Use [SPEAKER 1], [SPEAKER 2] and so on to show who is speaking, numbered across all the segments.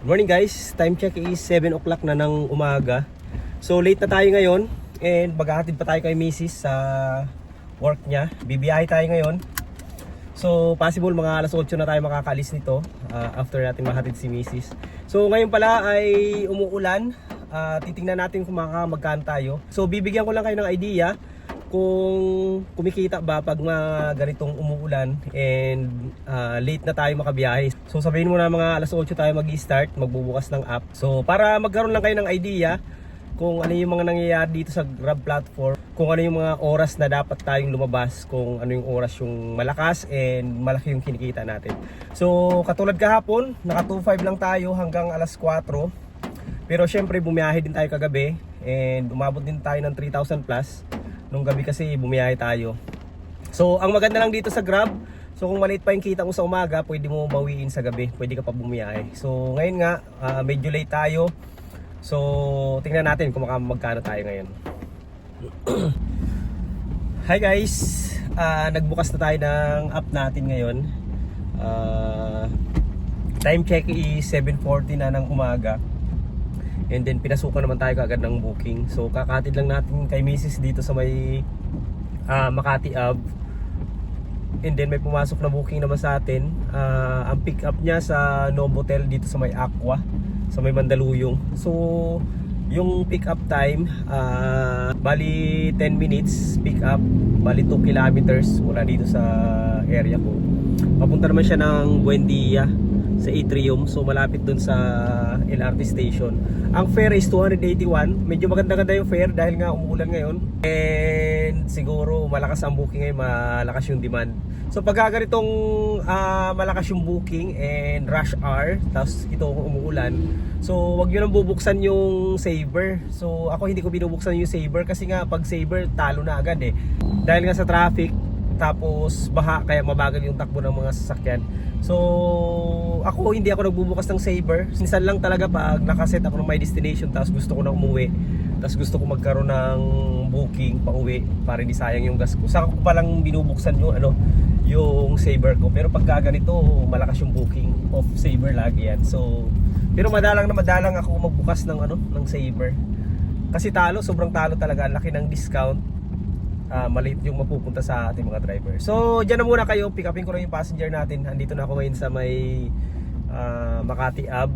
[SPEAKER 1] Morning guys, time check is 7 o'clock na ng umaga. So late na tayo ngayon. And maghahatid pa tayo kay Mrs. sa work niya. Bibiyahe tayo ngayon. So possible mga alas 8 na tayo makakalis nito ah, after natin mahatid si Mrs. So ngayon pala ay umuulan. Ah, Titingnan natin kung magkano tayo. So bibigyan ko lang kayo ng idea kung kumikita ba pag mga ganitong umuulan and ah, late na tayo makabiyahe. So sabihin mo na mga alas 8 tayo mag-start, magbubukas ng app. So para magkaroon lang kayo ng idea kung ano yung mga nangyayari dito sa Grab platform, kung ano yung mga oras na dapat tayong lumabas, kung ano yung oras yung malakas and malaki yung kinikita natin. So katulad kahapon, naka 2.5 lang tayo hanggang alas 4. Pero syempre bumiyahe din tayo kagabi and umabot din tayo ng 3,000 plus. Nung gabi kasi bumiyahe tayo. So ang maganda lang dito sa Grab, so kung maliit pa yung kita mo sa umaga, pwede mo bawiin sa gabi, pwede ka pa bumiyahe. So ngayon nga, ah, medyo late tayo. So tingnan natin kung magkano tayo ngayon. Hi guys, Ah, nagbukas na tayo ng app natin ngayon. Ah, time check is 7.40 na ng umaga. And then pinasukan naman tayo kagad ng booking. So kakatid lang natin kay Mrs. dito sa may ah, Makati Ave. And then may pumasok na booking naman sa atin. Ah, ang pick up niya sa Novotel dito sa may Aqua, sa may Mandaluyong. So yung pick up time, ah, bali 10 minutes pick up, bali 2 kilometers mula dito sa area ko. Papunta naman siya ng Buendia sa Atrium so malapit dun sa LRT station. Ang fare is 281 medyo maganda-ganda yung fare dahil nga umuulan ngayon. And siguro malakas ang booking ngayon malakas yung demand. So pagka ganitong ah, malakas yung booking and rush hour tapos ito umuulan so wag nyo nang bubuksan yung saver. So ako hindi ko binubuksan yung saver kasi nga pag saver talo na agad eh. Dahil nga sa traffic tapos baha kaya mabagal yung takbo ng mga sasakyan. So ako hindi ako nagbubukas ng saver. Minsan lang talaga pag nakaset ako ng my destination tapos gusto ko na umuwi. Tapos gusto ko magkaroon ng booking pa uwi para hindi sayang yung gas ko. Saka ko palang binubuksan yung ano yung saver ko. Pero pag ganito malakas yung booking of saver lagi yan. So pero madalang na madalang ako magbukas ng ano ng saver. Kasi talo, sobrang talo talaga. Laki ng discount ah maliit yung mapupunta sa ating mga driver. So, dyan na muna kayo. Pick upin ko lang yung passenger natin. Andito na ako ngayon sa may ah, Makati Ave,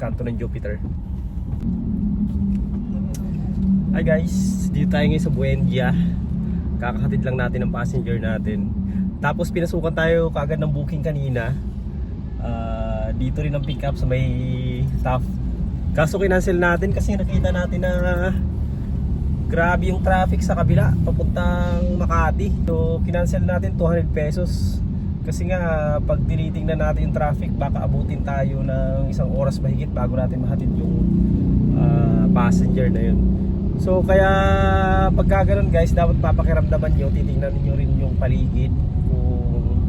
[SPEAKER 1] kanto ng Jupiter. Hi guys, dito tayo ngayon sa Buendia. Kakahatid lang natin ang passenger natin. Tapos pinasukan tayo kaagad ng booking kanina. Ah, dito rin ang pick up sa may staff. Kaso kinancel natin kasi nakita natin na grabe yung traffic sa kabila papuntang Makati. So kinancel natin 200 pesos. Kasi nga pag tinitingnan natin yung traffic baka abutin tayo ng isang oras mahigit bago natin mahatid yung ah, passenger na yun. So kaya pagka ganun guys dapat papakiramdaman nyo titingnan nyo rin yung paligid kung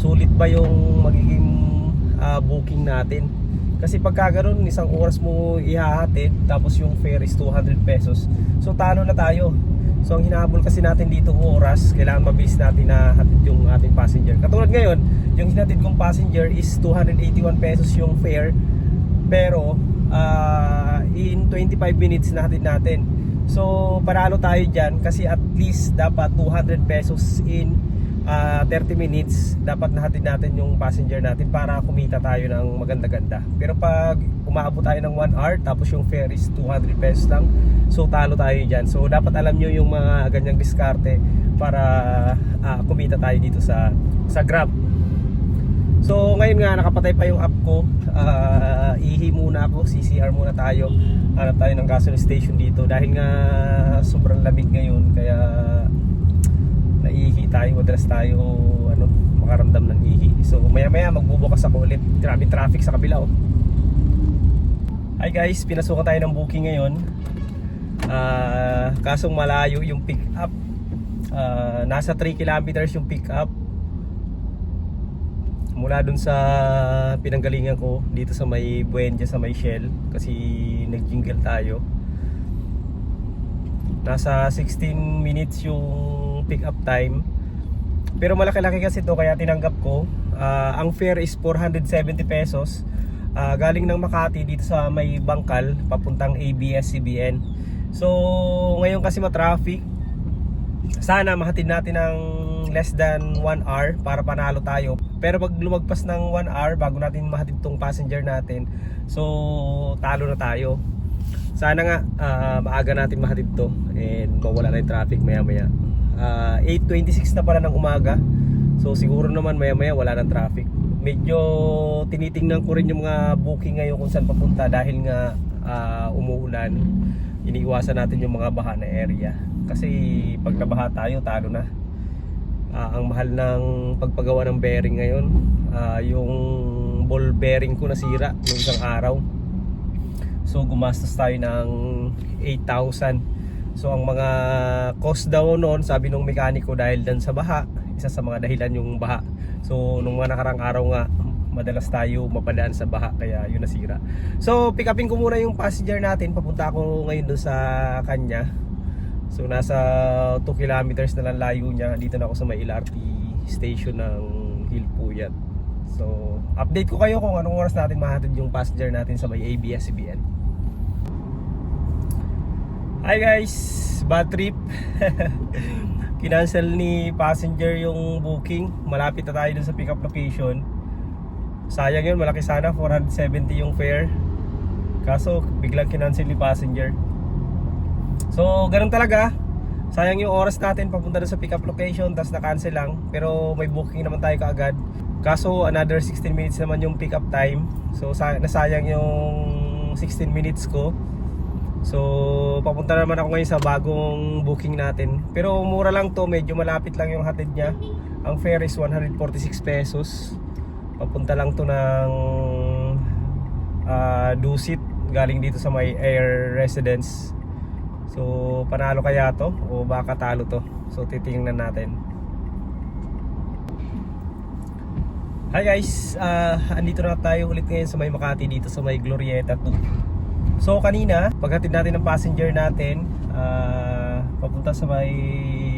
[SPEAKER 1] sulit ba yung magiging ah, booking natin kasi pagka ganun, isang oras mo ihahatid tapos yung fare is 200 pesos. So talo na tayo. So ang hinahabol kasi natin dito oras, kailangan mabilis natin na hatid yung ating passenger. Katulad ngayon, yung hinatid kong passenger is 281 pesos yung fare. Pero ah, in 25 minutes na hatid natin. So panalo tayo dyan kasi at least dapat 200 pesos in ah, 30 minutes dapat nahatid natin yung passenger natin para kumita tayo ng maganda-ganda. Pero pag umaabot tayo ng 1 hour tapos yung fare is 200 pesos lang, so talo tayo dyan. So dapat alam nyo yung mga ganyang diskarte para ah, kumita tayo dito sa sa Grab. So ngayon nga nakapatay pa yung app ko. Ah, ihi muna ako, CCR muna tayo. Hanap tayo ng gasoline station dito dahil nga sobrang lamig ngayon kaya tayo, madalas tayo ano, makaramdam ng ihi. So maya maya magbubukas ako ulit. Grabe traffic sa kabila oh. Hi guys, pinasukan tayo ng booking ngayon. Ah, kasong malayo yung pick up. Ah, nasa 3 kilometers yung pick up. Mula dun sa pinanggalingan ko dito sa may Buendia sa may Shell kasi nag-jingle tayo. Nasa 16 minutes yung pick up time. Pero malaki-laki kasi to kaya tinanggap ko. Ah, ang fare is 470 pesos. Ah, galing ng Makati dito sa may Bangkal papuntang ABS-CBN. So ngayon kasi ma-traffic. Sana mahatid natin ng less than 1 hour para panalo tayo. Pero pag lumagpas ng 1 hour bago natin mahatid tong passenger natin, so talo na tayo. Sana nga ah, maaga natin mahatid to and mawala na yung traffic maya maya. 8.26 na pala ng umaga. So siguro naman maya maya wala ng traffic. Medyo tinitingnan ko rin yung mga booking ngayon kung saan papunta dahil nga ah, umuulan. Iniiwasan natin yung mga baha na area. Kasi pag nabaha tayo, talo na. Ah, ang mahal ng pagpagawa ng bearing ngayon. Ah, yung ball bearing ko nasira nung isang araw. So gumastos tayo ng 8,000. So ang mga cost daw noon, sabi nung mekaniko dahil dan sa baha, isa sa mga dahilan yung baha. So nung mga nakarang araw nga, madalas tayo mapadaan sa baha kaya yun nasira. So pick upin ko muna yung passenger natin, papunta ako ngayon doon sa kanya. So nasa 2 kilometers na lang layo niya. Dito na ako sa may LRT station ng Hilpuyat. So update ko kayo kung anong oras natin mahatid yung passenger natin sa may ABS-CBN. Hi guys, bad trip. Kinancel ni passenger yung booking. Malapit na tayo dun sa pickup location. Sayang yun, malaki sana 470 yung fare. Kaso biglang kinancel ni passenger. So, ganun talaga. Sayang yung oras natin papunta doon sa pickup location tapos na-cancel lang. Pero may booking naman tayo kaagad. Kaso another 16 minutes naman yung pickup time. So, sa- nasayang yung 16 minutes ko. So, papunta naman ako ngayon sa bagong booking natin. Pero mura lang to, medyo malapit lang yung hatid niya. Ang fare is 146 pesos. Papunta lang to ng ah, Dusit galing dito sa may Air Residence. So, panalo kaya to o baka talo to. So, titingnan natin. Hi guys, ah andito na tayo ulit ngayon sa may Makati dito sa may Glorieta 2. So kanina, paghatid natin ng passenger natin, ah, papunta sa may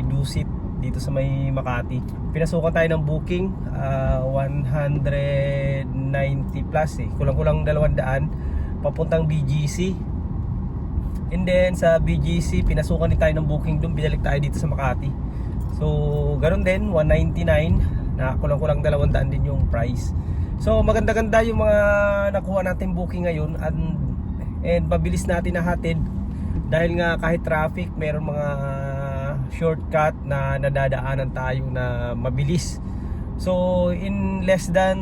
[SPEAKER 1] Dusit dito sa may Makati. Pinasukan tayo ng booking, ah, 190 plus eh. Kulang-kulang 200 papuntang BGC. And then sa BGC, pinasukan din tayo ng booking doon, binalik tayo dito sa Makati. So, ganun din, 199 na kulang-kulang 200 din yung price. So, maganda-ganda yung mga nakuha natin booking ngayon and, and mabilis natin nahatid dahil nga kahit traffic, meron mga shortcut na nadadaanan tayo na mabilis. So, in less than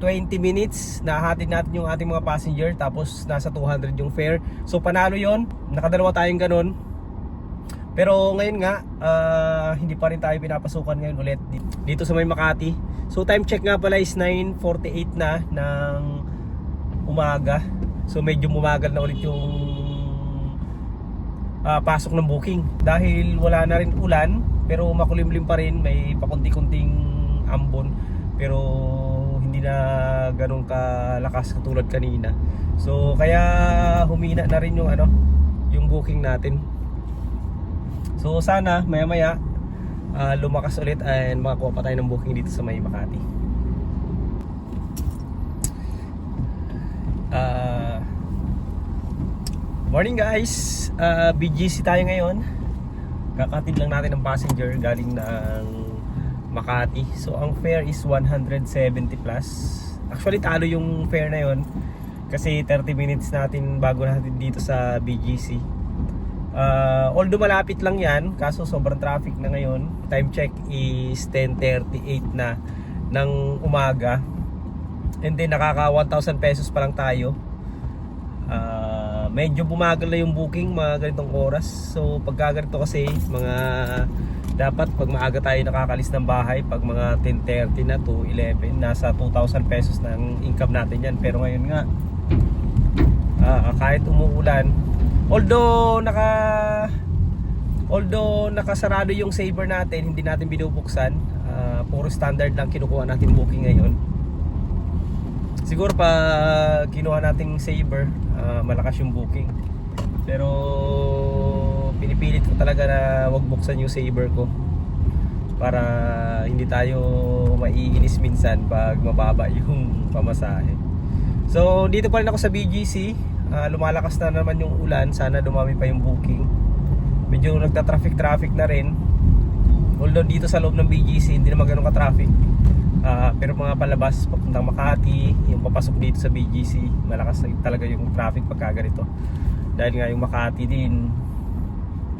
[SPEAKER 1] 20 minutes, nahatid natin yung ating mga passenger tapos nasa 200 yung fare. So, panalo yon Nakadalawa tayong ganun. Pero ngayon nga, ah, hindi pa rin tayo pinapasukan ngayon ulit di- dito sa may Makati. So time check nga pala is 9.48 na ng umaga. So medyo bumagal na ulit yung ah, pasok ng booking. Dahil wala na rin ulan, pero makulimlim pa rin, may pakunti-kunting ambon. Pero hindi na ganun kalakas katulad kanina. So kaya humina na rin yung ano, yung booking natin. So sana maya maya ah, lumakas ulit and makakuha pa tayo ng booking dito sa may Makati. Ah, morning guys! Ah, BGC tayo ngayon. Kakatid lang natin ng passenger galing ng Makati. So ang fare is 170 plus. Actually talo yung fare na yon kasi 30 minutes natin bago natin dito sa BGC. Uh, although malapit lang yan, kaso sobrang traffic na ngayon. Time check is 10.38 na ng umaga. And then nakaka 1,000 pesos pa lang tayo. Ah, medyo bumagal na yung booking mga ganitong oras. So pagka ganito kasi mga dapat pag maaga tayo nakakalis ng bahay pag mga 10.30 na to 11 nasa 2,000 pesos ang income natin yan pero ngayon nga ah, kahit umuulan although naka although nakasarado yung saver natin hindi natin binubuksan ah, puro standard lang kinukuha natin booking ngayon siguro pa kinuha nating saver ah, malakas yung booking pero pinipilit ko talaga na wag buksan yung saver ko para hindi tayo maiinis minsan pag mababa yung pamasahe So dito pa rin ako sa BGC. Ah, lumalakas na naman yung ulan. Sana dumami pa yung booking. Medyo nagta-traffic traffic na rin. Although dito sa loob ng BGC hindi naman ganun ka-traffic. Ah, pero mga palabas papuntang Makati, yung papasok dito sa BGC, malakas talaga yung traffic pagka ganito. Dahil nga yung Makati din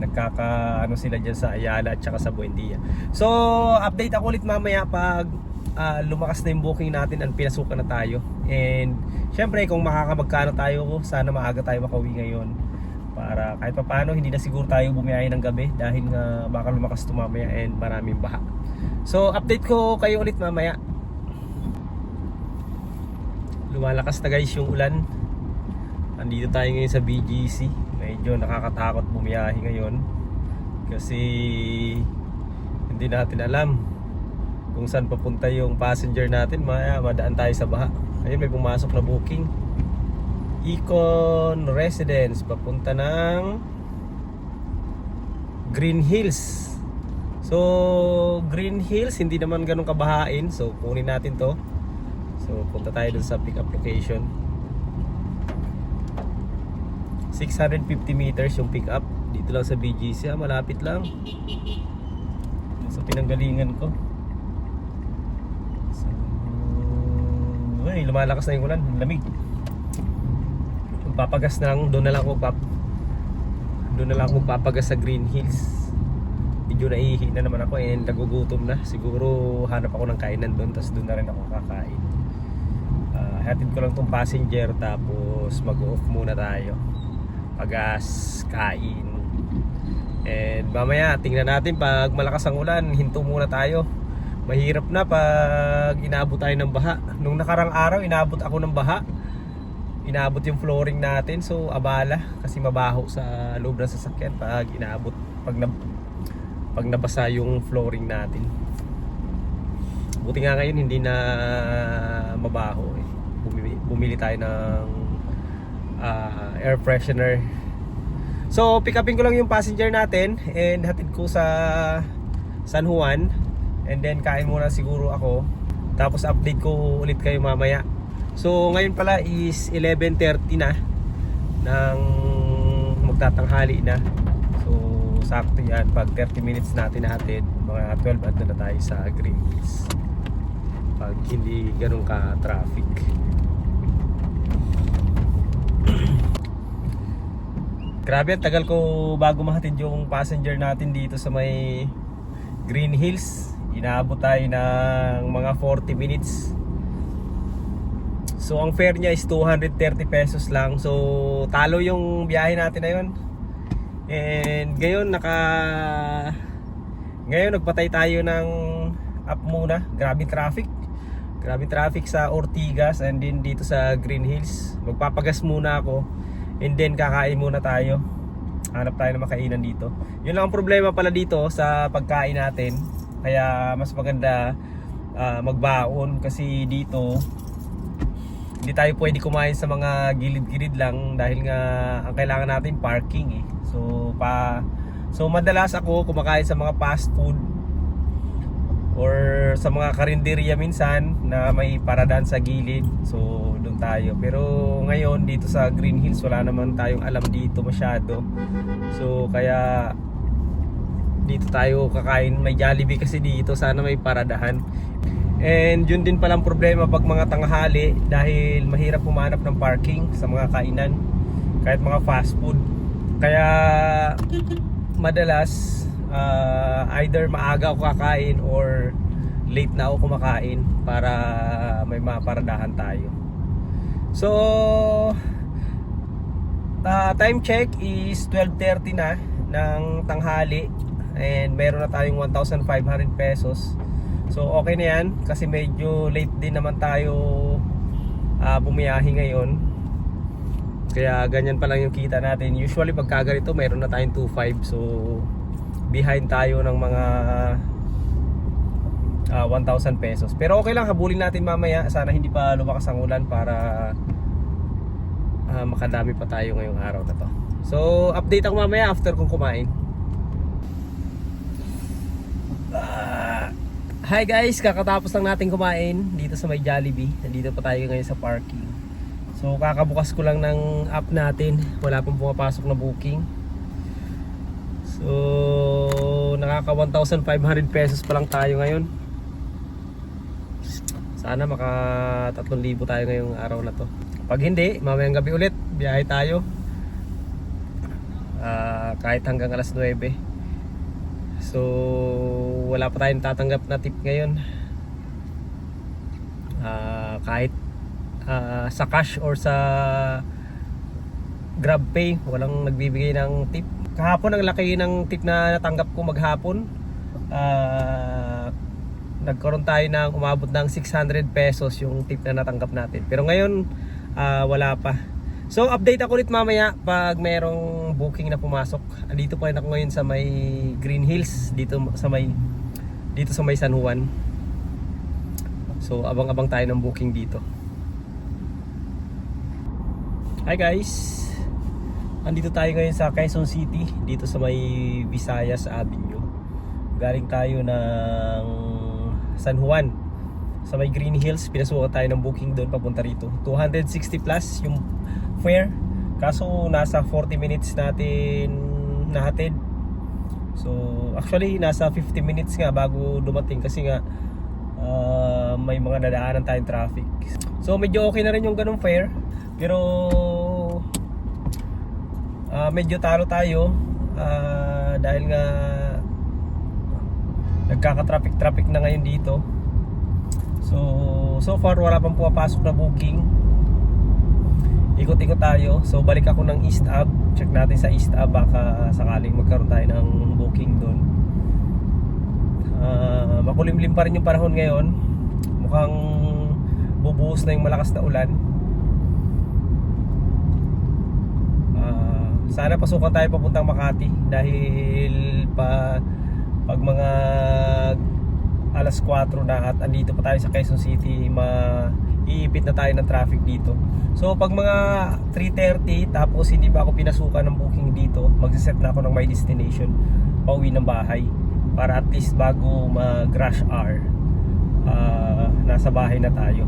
[SPEAKER 1] nagkaka ano sila diyan sa Ayala at saka sa Buendia. So, update ako ulit mamaya pag ah, lumakas na yung booking natin at pinasukan na tayo. And syempre kung makakamagkano tayo, sana maaga tayo makauwi ngayon para kahit pa paano hindi na siguro tayo bumiyahe ng gabi dahil nga baka lumakas to mamaya and maraming baha. So, update ko kayo ulit mamaya. Lumalakas na guys yung ulan. Andito tayo ngayon sa BGC. Medyo nakakatakot bumiyahe ngayon. Kasi hindi natin alam kung saan papunta yung passenger natin. Maya madaan tayo sa baha. Ayun may pumasok na booking. Econ Residence papunta ng Green Hills. So, Green Hills hindi naman ganun kabahain. So, kunin natin 'to. So, punta tayo dun sa pick up location. 650 meters yung pick up. Dito lang sa BGC, ah, malapit lang. Sa pinanggalingan ko. So, ay, lumalakas na yung ulan, lamig. Papagas na lang, doon na lang ako pap doon na lang ako papagas sa Green Hills. Medyo naihi na naman ako and nagugutom na. Siguro hanap ako ng kainan doon, tapos doon na rin ako kakain. Ah, hatid ko lang tong passenger tapos mag-off muna tayo. Pagas, kain. And mamaya tingnan natin pag malakas ang ulan, hinto muna tayo. Mahirap na pag inaabot tayo ng baha. Nung nakarang araw, inaabot ako ng baha. Inaabot yung flooring natin, so abala kasi mabaho sa loob ng sasakyan pag inaabot pag na, pag nabasa yung flooring natin. Buti nga ngayon hindi na mabaho eh. Bumili, bumili tayo ng ah, air freshener. So, pick upin ko lang yung passenger natin and hatid ko sa San Juan and then kain muna siguro ako. Tapos update ko ulit kayo mamaya. So, ngayon pala is 11.30 na ng magtatanghali na. So, sakto yan. Pag 30 minutes natin natin, mga 12 at na tayo sa Green Hills. Pag hindi ganun ka-traffic. Grabe, ang tagal ko bago mahatid yung passenger natin dito sa may Green Hills. Inaabot tayo ng mga 40 minutes. So ang fare niya is 230 pesos lang. So talo yung biyahe natin na yun. And ngayon naka ngayon nagpatay tayo ng up muna. Grabe traffic. Grabe traffic sa Ortigas and then dito sa Green Hills. Magpapagas muna ako. And then kakain muna tayo. Hanap tayo ng makainan dito. Yun lang ang problema pala dito sa pagkain natin. Kaya mas maganda ah, magbaon kasi dito hindi tayo pwede kumain sa mga gilid-gilid lang dahil nga ang kailangan natin parking eh. So pa So madalas ako kumakain sa mga fast food or sa mga karinderya minsan na may paradaan sa gilid. So doon tayo. Pero ngayon dito sa Green Hills wala naman tayong alam dito masyado. So kaya dito tayo kakain. May Jollibee kasi dito. Sana may paradahan. And yun din palang problema pag mga tanghali dahil mahirap humanap ng parking sa mga kainan kahit mga fast food. Kaya madalas uh, either maaga ako kakain or late na ako kumakain para may maparadahan tayo. So uh, time check is 12.30 na ng tanghali and meron na tayong 1,500 pesos So okay na yan kasi medyo late din naman tayo uh, bumiyahe ngayon. Kaya ganyan pa lang yung kita natin. Usually pagka ganito mayroon na tayong 2.5 so behind tayo ng mga uh, 1,000 pesos. Pero okay lang habulin natin mamaya. Sana hindi pa lumakas ang ulan para uh, makadami pa tayo ngayong araw na to. So update ako mamaya after kong kumain. Hi guys, kakatapos lang natin kumain dito sa may Jollibee. Nandito pa tayo ngayon sa parking. So kakabukas ko lang ng app natin. Wala pang pumapasok na booking. So nakaka 1,500 pesos pa lang tayo ngayon. Sana maka 3,000 tayo ngayong araw na to. Pag hindi, mamayang gabi ulit, biyahe tayo. Ah, kahit hanggang alas 9. So wala pa tayong tatanggap na tip ngayon. Ah, kahit ah, sa cash or sa GrabPay, walang nagbibigay ng tip. Kahapon ang laki ng tip na natanggap ko maghapon. Ah, nagkaroon tayo ng umabot ng 600 pesos yung tip na natanggap natin. Pero ngayon, ah, wala pa. So update ako ulit mamaya pag merong booking na pumasok. Andito pa rin ako ngayon sa may Green Hills dito sa may dito sa may San Juan. So abang-abang tayo ng booking dito. Hi guys. Andito tayo ngayon sa Quezon City dito sa may Visayas Avenue. Galing tayo ng San Juan sa may Green Hills. Pinasukan tayo ng booking doon papunta rito. 260 plus yung fare. Kaso nasa 40 minutes natin nahatid. So actually nasa 50 minutes nga bago dumating kasi nga ah, may mga nadaanan tayong traffic. So medyo okay na rin yung ganung fare. Pero ah, medyo talo tayo ah, dahil nga nagkaka-traffic-traffic na ngayon dito. So, so far wala pang pumapasok na booking. Ikot-ikot tayo. So, balik ako ng East Ab. Check natin sa East Ab baka sakaling magkaroon tayo ng booking doon. Ah, makulimlim pa rin yung panahon ngayon. Mukhang bubuhos na yung malakas na ulan. Ah, sana pasukan tayo papuntang Makati dahil pa pag mga alas 4 na at andito pa tayo sa Quezon City maiipit na tayo ng traffic dito. So pag mga 3.30 tapos hindi pa ako pinasukan ng booking dito magsiset na ako ng my destination pauwi ng bahay para at least bago mag rush hour ah, nasa bahay na tayo.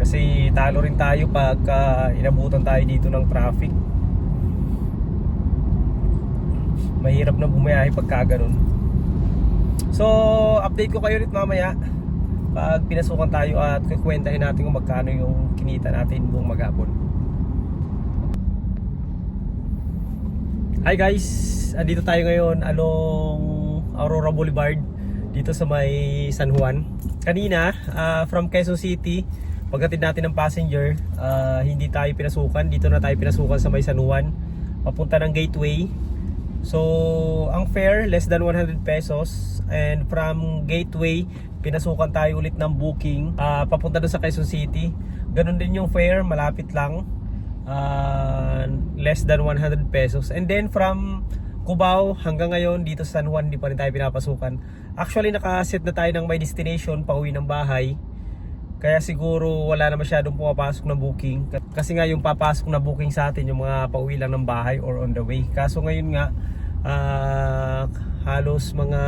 [SPEAKER 1] Kasi talo rin tayo pagka inabutan tayo dito ng traffic. Mahirap na bumiyahe pagka ganun so update ko kayo ulit mamaya pag pinasukan tayo at kukwentahin natin kung magkano yung kinita natin buong maghapon Hi guys, andito tayo ngayon along Aurora Boulevard dito sa may San Juan. Kanina, ah, from Quezon City, pagdating natin ng passenger, ah, hindi tayo pinasukan. Dito na tayo pinasukan sa may San Juan, papunta ng Gateway. So, ang fare less than 100 pesos and from Gateway pinasukan tayo ulit ng booking ah, papunta doon sa Quezon City. Ganon din yung fare, malapit lang. Ah, less than 100 pesos. And then from Cubao hanggang ngayon dito sa San Juan hindi pa rin tayo pinapasukan. Actually nakaset na tayo ng my destination pauwi ng bahay. Kaya siguro wala na masyadong pumapasok na booking. Kasi nga yung papasok na booking sa atin yung mga pauwi lang ng bahay or on the way. Kaso ngayon nga ah, halos mga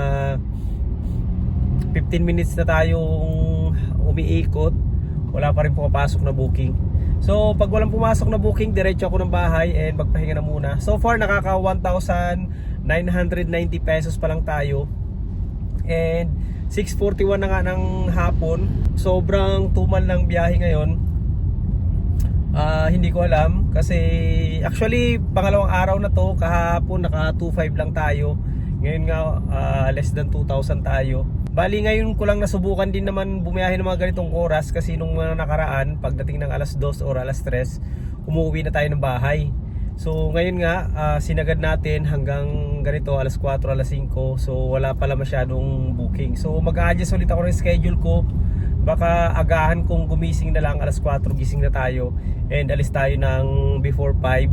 [SPEAKER 1] 15 minutes na tayong umiikot. Wala pa rin pumapasok na booking. So pag walang pumasok na booking, diretso ako ng bahay and magpahinga na muna. So far nakaka 1,990 pesos pa lang tayo. And 6.41 na nga ng hapon. Sobrang tumal ng biyahe ngayon. Ah, hindi ko alam kasi actually pangalawang araw na to kahapon naka 2.5 lang tayo. Ngayon nga ah, less than 2,000 tayo. Bali ngayon ko lang nasubukan din naman bumiyahe ng mga ganitong oras kasi nung mga nakaraan pagdating ng alas 2 or alas 3 umuwi na tayo ng bahay. So ngayon nga ah, sinagad natin hanggang ganito alas 4 alas 5 so wala pala masyadong booking. So mag-adjust ulit ako ng schedule ko. Baka agahan kung gumising na lang alas 4 gising na tayo and alis tayo ng before 5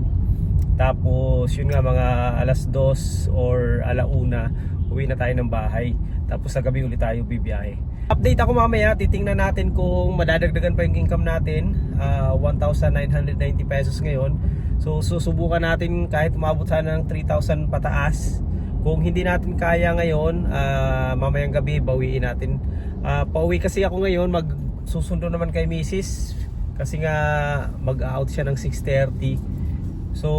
[SPEAKER 1] tapos yun nga mga alas 2 or alauna uwi na tayo ng bahay. Tapos sa gabi ulit tayo bibiyahe. Update ako mamaya, titingnan natin kung madadagdagan pa yung income natin. Ah, 1,990 pesos ngayon. So susubukan natin kahit umabot sana ng 3,000 pataas. Kung hindi natin kaya ngayon, ah, mamayang gabi bawiin natin. Ah, pauwi kasi ako ngayon, mag susundo naman kay Mrs. Kasi nga mag-out siya ng 6.30. So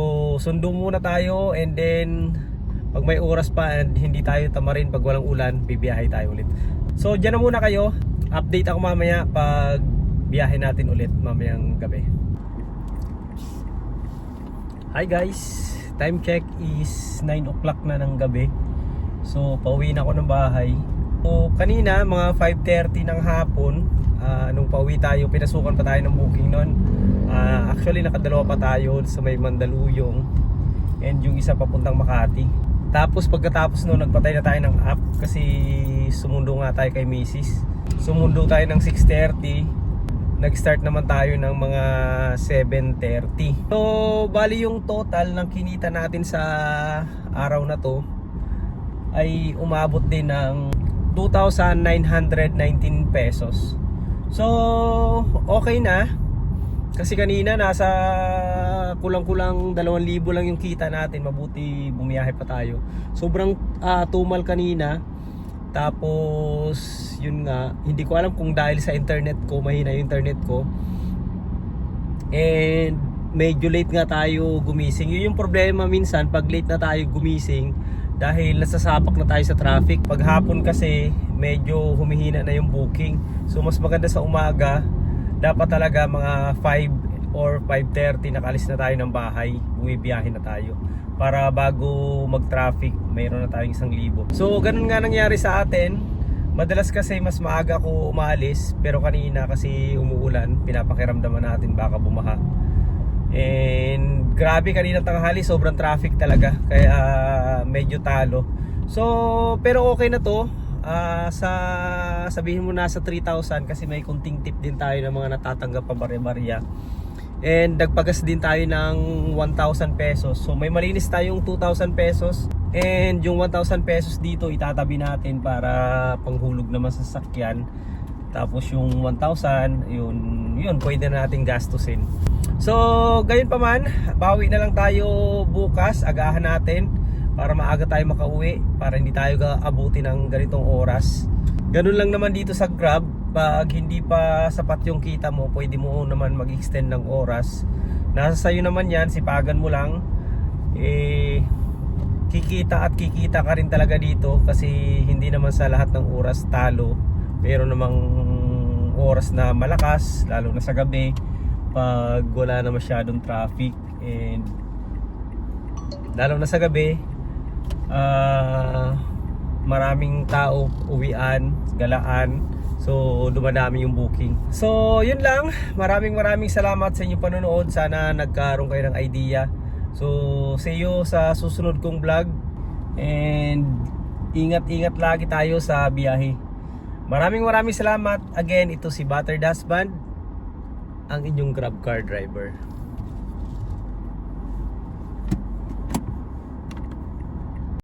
[SPEAKER 1] sundo muna tayo and then pag may oras pa and hindi tayo tamarin pag walang ulan, bibiyahe tayo ulit. So dyan na muna kayo. Update ako mamaya pag biyahe natin ulit mamayang gabi. Hi guys, time check is 9 o'clock na ng gabi. So pauwi na ako ng bahay. So kanina mga 5.30 ng hapon, ah, nung pauwi tayo, pinasukan pa tayo ng booking nun. Ah, actually nakadalawa pa tayo sa may Mandaluyong and yung isa papuntang Makati. Tapos pagkatapos no, nagpatay na tayo ng app kasi sumundo nga tayo kay Mrs. Sumundo tayo ng 6.30 nag-start naman tayo ng mga 7.30 So, bali yung total ng kinita natin sa araw na to ay umabot din ng 2,919 pesos. So, okay na kasi kanina nasa kulang-kulang 2,000 lang yung kita natin. Mabuti bumiyahe pa tayo. Sobrang ah, tumal kanina. Tapos yun nga hindi ko alam kung dahil sa internet ko mahina yung internet ko. And medyo late nga tayo gumising. Yun yung problema minsan pag late na tayo gumising dahil nasasapak na tayo sa traffic. Pag hapon kasi medyo humihina na yung booking. So mas maganda sa umaga dapat talaga mga 5 or 5.30 nakalis na tayo ng bahay bumibiyahe na tayo. Para bago mag-traffic mayroon na tayong isang libo. So ganun nga nangyari sa atin. Madalas kasi mas maaga ako umalis pero kanina kasi umuulan pinapakiramdaman natin baka bumaha. And grabe kanina tanghali sobrang traffic talaga. Kaya medyo talo. So pero okay na to Ah, sa sabihin mo nasa 3,000 kasi may kunting tip din tayo ng mga natatanggap pa bare-barya And nagpagas din tayo ng 1,000 pesos. So may malinis tayong 2,000 pesos. And yung 1,000 pesos dito itatabi natin para panghulog naman sa sasakyan. Tapos yung 1,000, yun, yun pwede na natin gastusin. So, gayon pa man, bawi na lang tayo bukas, agahan natin para maaga tayo makauwi, para hindi tayo abuti ng ganitong oras. Ganun lang naman dito sa Grab, pag hindi pa sapat yung kita mo, pwede mo naman mag-extend ng oras. Nasa sayo naman yan, sipagan mo lang. Eh, kikita at kikita ka rin talaga dito kasi hindi naman sa lahat ng oras talo. Meron namang oras na malakas, lalo na sa gabi pag wala na masyadong traffic and lalo na sa gabi ah maraming tao uwian, galaan. So dumadami yung booking. So yun lang. Maraming maraming salamat sa inyong panonood. Sana nagkaroon kayo ng idea. So see you sa susunod kong vlog. And ingat-ingat lagi tayo sa biyahe. Maraming maraming salamat. Again ito si Butter Dustband Ang inyong grab car driver